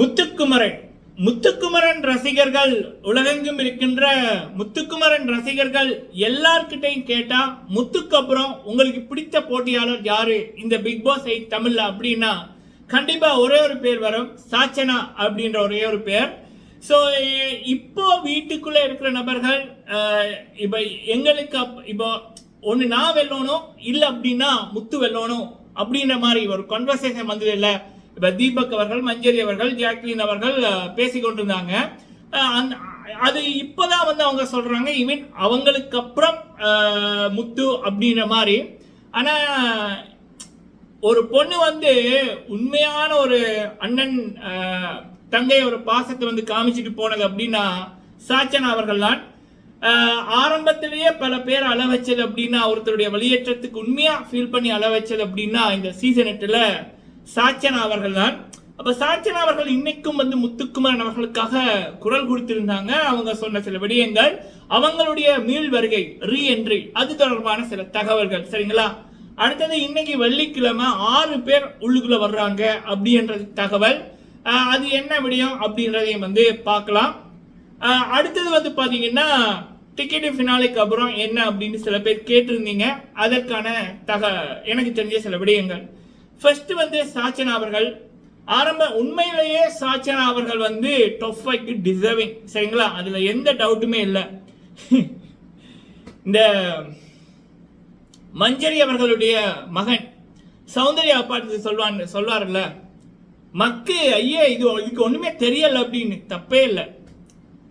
முத்துக்குமரன். முத்துக்குமரன் ரசிகர்கள் உலகெங்கும் இருக்கின்ற முத்துக்குமரன் ரசிகர்கள் எல்லார்கிட்டையும் கேட்டா முத்துக்கு அப்புறம் உங்களுக்கு பிடித்த போட்டியாளர் யாரு? இந்த பிக் பாஸ் எயிட் தமிழ்ல அப்படின்னா கண்டிப்பா ஒரே ஒரு பேர் வரும் சாச்சனா அப்படின்ற ஒரே ஒரு பேர். ஸோ இப்போ வீட்டுக்குள்ள இருக்கிற நபர்கள் இப்போ எங்களுக்கு இப்போ ஒன்று நான் வெல்லணும் இல்லை அப்படின்னா முத்து வெல்லணும் அப்படின்ற மாதிரி ஒரு கன்வர்சேஷன் வந்தது இல்லை. இப்போ தீபக் அவர்கள் மஞ்சரி அவர்கள் ஜாக்லின் அவர்கள் பேசிக்கொண்டிருந்தாங்க. அந்த- அது இப்போதான் வந்து அவங்க சொல்கிறாங்க ஈவன் அவங்களுக்கு அப்புறம் முத்து அப்படின்ற மாதிரி. ஆனால் ஒரு பொண்ணு வந்து உண்மையான ஒரு அண்ணன் தங்கை ஒரு பாசத்தை வந்து காமிச்சிட்டு போனது அப்படின்னா சாச்சனா அவர்கள் தான். ஆரம்பத்திலேயே பல பேர் அள வச்சது அப்படின்னா ஒருத்தருடைய வெளியேற்றத்துக்கு உண்மையாக ஃபீல் பண்ணி அள வச்சது அப்படின்னா இந்த சீசன் எட்டில் சாச்சனா அவர்கள் தான் அப்ப சாச்சனா அவர்கள் இன்னைக்கும் வந்து முத்துக்குமரன் அவர்களுக்காக குரல் கொடுத்திருந்தாங்க. அவங்க சொன்ன சில விடயங்கள் அவங்களுடைய மீள் வருகை ரீ என்ட்ரி அது தொடர்பான சில தகவல்கள். சரிங்களா? அடுத்தது இன்னைக்கு வெள்ளிக்கிழமை ஆறு பேர் உள்ளுக்குள்ள வர்றாங்க அப்படின்றது தகவல். அது என்ன விடயம் அப்படின்றதையும் வந்து பார்க்கலாம். அடுத்தது வந்து பார்த்தீங்கன்னா டிக்கெட்டு ஃபினாலிக்கு அப்புறம் என்ன அப்படின்னு சில பேர் கேட்டிருந்தீங்க. அதற்கான தக எனக்கு தெரிஞ்ச சில விடயங்கள். ஃபர்ஸ்ட் வந்து சாச்சனா அவர்கள். ஆரம்ப உண்மையிலேயே சாச்சனா அவர்கள் வந்து டொஃப் ஃபைக்கு டிசர்விங் சரிங்களா? அதில் எந்த டவுட்டுமே இல்லை. இந்த மஞ்சரி அவர்களுடைய மகன் சௌந்தர்யா அப்பாட்டு சொல்வான் சொல்வார்ல மக்கு ஐயே இது இதுக்கு ஒன்றுமே தெரியலை அப்படின்னு. தப்பே இல்லை.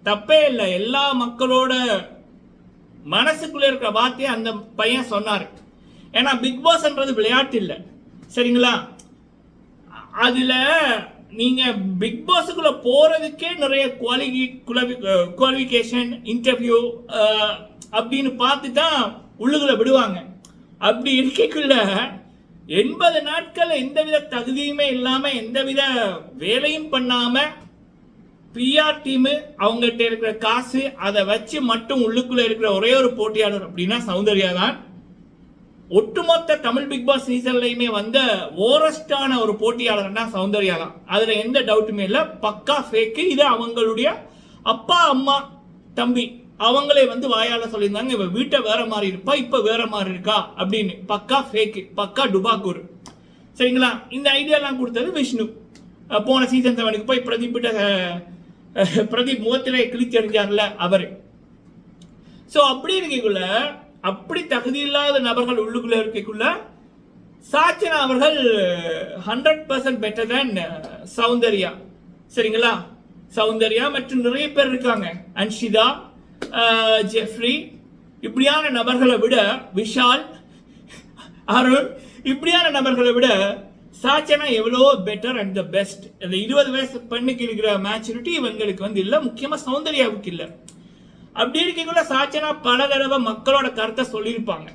தப்பே இல்லை. எல்லா மக்களோட மனசுக்குள்ளே இருக்கிற வார்த்தையை அந்த பையன் சொன்னார். ஏன்னா பிக் பாஸ்ன்றது விளையாட்டு இல்லை. சரிங்களா? அதில் நீங்கள் பிக் பாஸுக்குள்ளே போகிறதுக்கே நிறைய குவாலிஃபி குவாலிஃபிகேஷன் இன்டர்வியூ அப்படின்னு பார்த்து தான் உள்ளுக்குள்ளே விடுவாங்க. அப்படி இருக்கக்குள்ள எண்பது நாட்கள் எந்தவித தகுதியுமே இல்லாமல் எந்தவித வேலையும் பண்ணாமல் பிஆர் டீமு அவங்ககிட்ட இருக்கிற காசு அதை வச்சு மட்டும் உள்ளுக்குள்ளே இருக்கிற ஒரே ஒரு போட்டியாளர் அப்படின்னா சௌந்தர்யா தான். ஒட்டுமொத்த தமிழ் பிக் பாஸ் சீசன்லயுமே வந்த ஓரஸ்டான ஒரு போட்டியாளர்னா சௌந்தர்யா தான். அதுல எந்த டவுட்டுமே இல்ல. பக்கா ஃபேக்கு இது அவங்களுடைய அப்பா அம்மா தம்பி. அவங்களே வந்து வாயால சொல்லியிருந்தாங்க இவ வீட்டை வேற மாதிரி இருப்பா இப்ப வேற மாதிரி இருக்கா அப்படின்னு. பக்கா ஃபேக்கு பக்கா டுபாக்கூர். சரிங்களா? இந்த ஐடியாலாம் கொடுத்தது விஷ்ணு. போன சீசன் செவனுக்கு போய் பிரதீப்கிட்ட பிரதீப் முகத்திலே கிழிச்சு எறிஞ்சார்ல அவரு. ஸோ அப்படி இருக்கக்குள்ள அப்படி தகுதி இல்லாத நபர்கள் உள்ளுக்குள்ள இருக்கக்குள்ள சாச்சனா அவர்கள் hundred percent better than Soundarya. சரிங்களா? சௌந்தர்யா மற்றும் நிறைய பேர் இருக்காங்க. அன்ஷிதா ஜெஃப்ரி. இப்படியான நபர்களை விட விஷால் அருண் இப்படியான நபர்களை விட சாச்சனா எவ்வளோ பெட்டர் அண்ட் த பெஸ்ட் இந்த இருபது வயசு பெண்ணுக்கு இருக்கிற மேச்சுரிட்டி இவங்களுக்கு வந்து இல்லை. முக்கியமாக சௌந்தர்யாவுக்கு இல்லை. அப்படி இருக்கக்குள்ள சாச்சனா பல தடவை மக்களோட கருத்தை சொல்லியிருப்பாங்க.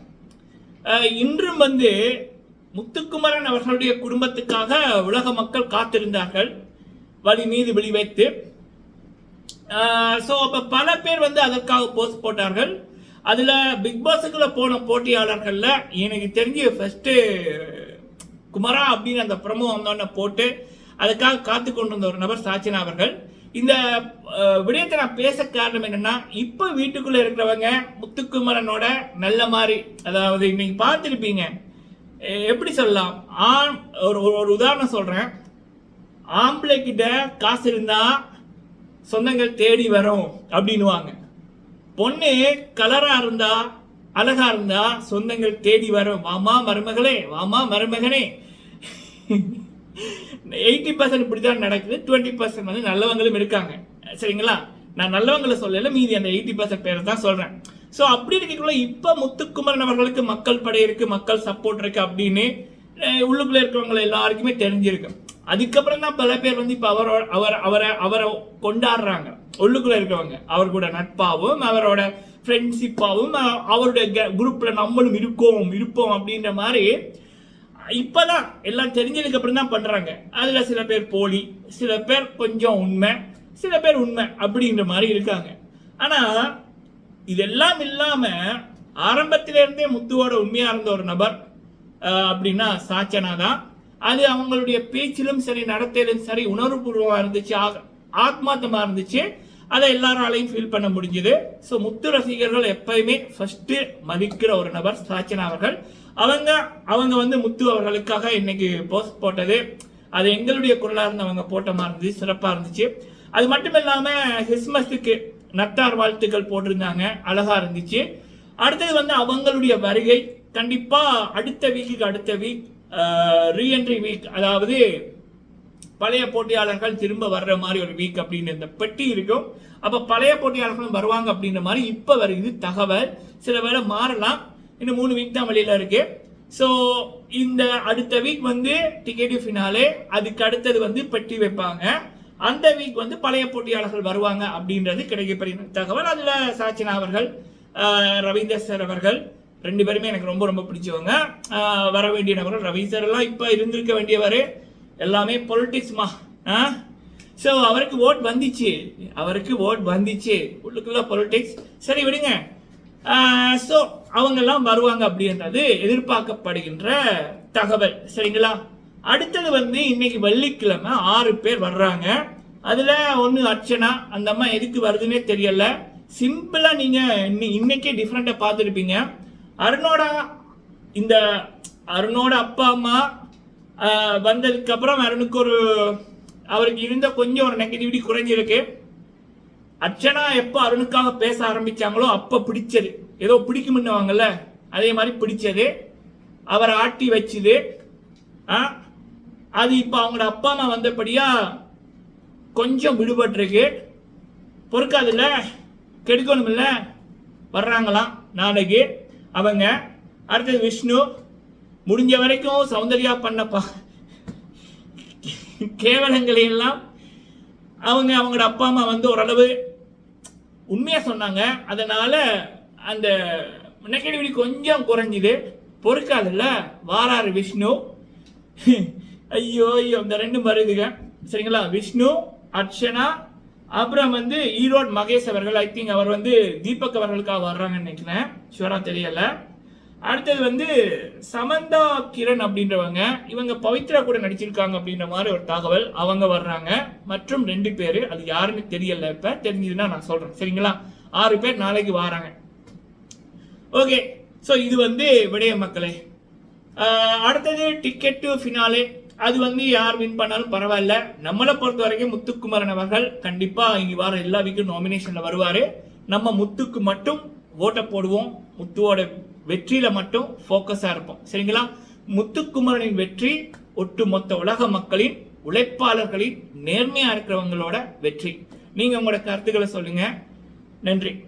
இன்றும் வந்து முத்துக்குமரன் அவர்களுடைய குடும்பத்துக்காக உலக மக்கள் காத்திருந்தார்கள். வழி மீது விழி வைத்து. ஸோ அப்போ பல பேர் வந்து அதற்காக போஸ்ட் போட்டார்கள். அதில் பிக் பாஸுக்குள்ள போன போட்டியாளர்களில் எனக்கு தெரிஞ்சு ஃபர்ஸ்ட்டு குமரா அப்படின்னு அந்த ப்ரமோ வந்தோடனே போட்டு அதுக்காக காத்து கொண்டு வந்த ஒரு நபர் சாச்சினா அவர்கள். இந்த விடயத்தை நான் பேச காரணம் என்னன்னா இப்போ வீட்டுக்குள்ள இருக்கிறவங்க முத்துக்குமரனோட நல்ல மாதிரி அதாவது இன்னைக்கு பார்த்துருப்பீங்க. எப்படி சொல்லலாம்? ஆண் ஒரு ஒரு- ஒரு உதாரணம் சொல்றேன். ஆம்பளை கிட்ட காசு இருந்தா சொந்தங்கள் தேடி வரும் அப்படின்னுவாங்க. பொண்ணு கலரா இருந்தா அழகா இருந்தா சொந்தங்கள் தேடி வரும். வாமா மருமகளே வாமா மருமகனே. எயிட்டி பர்சன்ட் இப்படி தான் நடக்குது. டுவெண்ட்டி பர்சன்ட் வந்து நல்லவங்களும் இருக்காங்க. சரிங்களா? நான் நல்லவங்களை சொல்லல மீதி அந்த எயிட்டி பர்சன்ட் பேரை தான் சொல்கிறேன் ஸோ அப்படி இருக்கக்குள்ள இப்போ முத்துக்குமரன் அவர்களுக்கு மக்கள் படை இருக்கு மக்கள் சப்போர்ட் இருக்கு அப்படின்னு உள்ளுக்குள்ளே இருக்கிறவங்க எல்லாருக்குமே தெரிஞ்சிருக்கு. அதுக்கப்புறம் தான் பல பேர் வந்து இப்போ அவரோட அவர் அவரை அவரை கொண்டாடுறாங்க. உள்ளுக்குள்ளே இருக்கிறவங்க. அவர் கூட நட்பாவும் அவரோட ஃப்ரெண்ட்ஷிப்பாகவும் அவருடைய குரூப்பில் நம்மளும் இருக்கோம் இருப்போம் அப்படின்ற மாதிரி இப்போதான் எல்லாம் தெரிஞ்சதுக்கு அப்புறம் தான் பண்ணுறாங்க அதில் சில பேர் போலி சில பேர் கொஞ்சம் உண்மை சில பேர் உண்மை அப்படின்ற மாதிரி இருக்காங்க. ஆனால் இதெல்லாம் இல்லாமல் ஆரம்பத்திலேருந்தே முத்துவோட உண்மையாக இருந்த ஒரு நபர் அப்படின்னா சாச்சனா தான். அது அவங்களுடைய பேச்சிலும் சரி நடத்தையிலும் சரி உணர்வுபூர்வமாக இருந்துச்சு ஆக- ஆத்மார்த்தமா இருந்துச்சு. அதை எல்லாராலையும் ஃபீல் பண்ண முடிஞ்சுது. ஸோ முத்து ரசிகர்கள் எப்பயுமே ஃபஸ்ட்டு மதிக்கிற ஒரு நபர் சாச்சனா அவர்கள். அவங்க அவங்க வந்து முத்து அவர்களுக்காக இன்னைக்கு போஸ்ட் போட்டது. அது எங்களுடைய குரலாக இருந்து அவங்க போட்டமாக இருந்துச்சு சிறப்பாக இருந்துச்சு. அது மட்டும் இல்லாமல் கிறிஸ்மஸுக்கு நட்டார் வாழ்த்துக்கள் போட்டிருந்தாங்க. அழகாக இருந்துச்சு. அடுத்தது வந்து அவங்களுடைய வருகை. கண்டிப்பாக அடுத்த வீக்குக்கு அடுத்த வீக் ரீஎன்ட்ரி வீக் அதாவது பழைய போட்டியாளர்கள் திரும்ப வர்ற மாதிரி ஒரு வீக் அப்படின்னு இந்த பெட்டி இருக்கும். அப்போ பழைய போட்டியாளர்களும் வருவாங்க அப்படின்ற மாதிரி இப்போ வருது தகவல். சில வேளை மாறலாம். இன்னும் மூணு வீக் தான் வெளியில இருக்கு. ஸோ இந்த அடுத்த வீக் வந்து டிக்கெட் ஃபினாலே அதுக்கு அடுத்தது வந்து பெட்டி வைப்பாங்க. அந்த வீக் வந்து பழைய போட்டியாளர்கள் வருவாங்க அப்படின்றது கிடைக்கப்பெரிய தகவல் அதில் சாச்சினா அவர்கள் ரவீந்தர் சார் அவர்கள். ரெண்டு பேருமே எனக்கு ரொம்ப ரொம்ப பிடிச்சவங்க. வர வேண்டிய நபர்கள் ரவி சார் எல்லாம் இப்போ இருந்திருக்க வேண்டியவர். எல்லாமே பொலிட்டிக்ஸ்மா ஸோ அவருக்கு ஓட் வந்துச்சு. அவருக்கு ஓட் வந்துச்சு. உள்ளுக்குள்ள பொலிட்டிக்ஸ் சரி விடுங்க. ஸோ அவங்கெல்லாம் வருவாங்க அப்படின்றது எதிர்பார்க்கப்படுகின்ற தகவல். சரிங்களா? அடுத்தது வந்து இன்னைக்கு வெள்ளிக்கிழமை ஆறு பேர் வர்றாங்க. அதில் ஒன்று அர்ச்சனா அந்த அம்மா எதுக்கு வருதுன்னே தெரியல. சிம்பிளாக நீங்கள் இன்னி- இன்னைக்கே டிஃப்ரெண்ட்டாக பார்த்துருப்பீங்க. அருணோட இந்த அருணோட அப்பா அம்மா வந்ததுக்கப்புறம் அருணுக்கு ஒரு அவருக்கு இருந்த கொஞ்சம் ஒரு நெகட்டிவிட்டி குறைஞ்சிருக்கு. அர்ச்சனா எப்போ அருணுக்காக பேச ஆரம்பிச்சாங்களோ அப்ப பிடிச்சது. ஏதோ பிடிக்கும்னுவாங்கல்ல? அதே மாதிரி பிடிச்சது. அவரை ஆட்டி வச்சுது. ஆ, அது இப்போ அவங்களோட அப்பா அம்மா வந்தபடியா கொஞ்சம் விடுபட்டிருக்கு. பொறுக்காதுல்ல? கெடுக்கணுமில்ல? வர்றாங்களாம் நாளைக்கு. அவங்க அடுத்தது விஷ்ணு. முடிஞ்ச வரைக்கும் சௌந்தர்யா பண்ணப்பா கேவலங்களையெல்லாம் அவங்க அவங்களோட அப்பா அம்மா வந்து ஓரளவு உண்மையாக சொன்னாங்க. அதனால் அந்த நெகட்டிவிட்டி கொஞ்சம் குறைஞ்சிது. பொறுக்காதுல்ல? வாரார் விஷ்ணு. ஐயோ ஐயோ இந்த ரெண்டும் வருதுங்க சரிங்களா? விஷ்ணு அர்ச்சனா அப்புறம் வந்து ஈரோடு மகேஷ் அவர்கள் ஐ திங்க் அவர் வந்து தீபக் அவர்களுக்காக வர்றாங்கன்னு நினைக்கிறேன். ஷுவராக தெரியலை. அடுத்தது வந்து சமந்தா கிரண் அப்படின்றவங்க இவங்க பவித்ரா கூட நடிச்சிருக்காங்க அப்படின்ற மாதிரி ஒரு தகவல் அவங்க வர்றாங்க. மற்றும் ரெண்டு பேர் அது யாருன்னு தெரியல இப்போ தெரிஞ்சதுன்னா நான் சொல்கிறேன் சரிங்களா? ஆறு பேர் நாளைக்கு வராங்க. ஓகே. ஸோ இது வந்து விடய மக்களே. அடுத்தது டிக்கெட் டு ஃபினாலே அது வந்து யார் வின் பண்ணாலும் பரவாயில்ல. நம்மளை பொறுத்த வரைக்கும் முத்துக்குமரன் அவர்கள் கண்டிப்பாக இங்கே வர எல்லா வீக்கும் நாமினேஷனில் வருவார். நம்ம முத்துக்கு மட்டும் ஓட்டை போடுவோம். முத்துவோட வெற்றியில மட்டும் ஃபோக்கஸாக இருப்போம். சரிங்களா? முத்துக்குமரனின் வெற்றி ஒட்டுமொத்த உலக மக்களின் உழைப்பாளர்களின் நேர்மையா இருக்கிறவங்களோட வெற்றி. நீங்க உங்களோட கருத்துக்களை சொல்லுங்க. நன்றி.